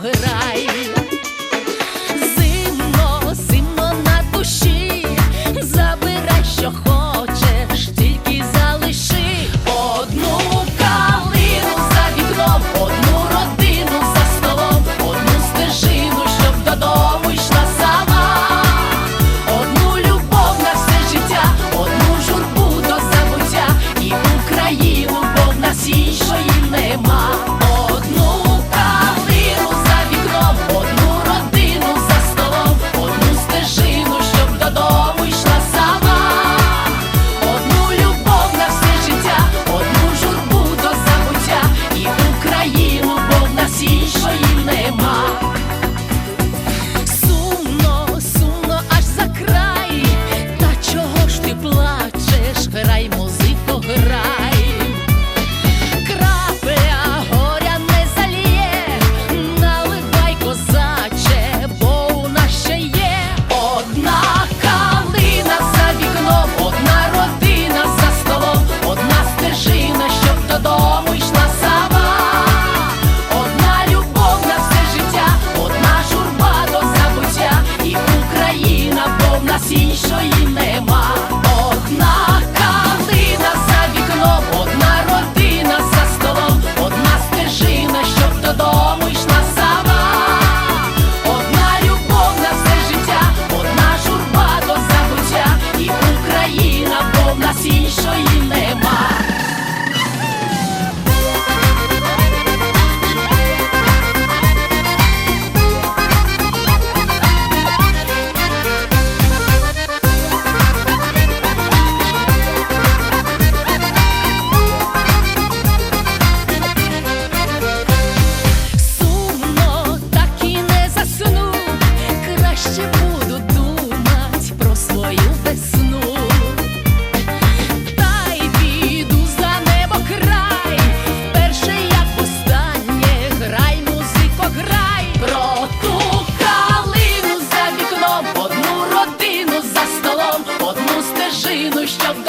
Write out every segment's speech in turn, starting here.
грай. Зимно, зимно на душі, забирай, що хочеш.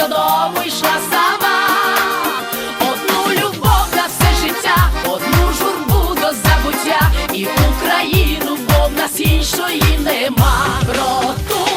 додому йшла сама, одну любов на все життя, одну журбу до забуття, і Україну, бо в нас іншої нема. Роту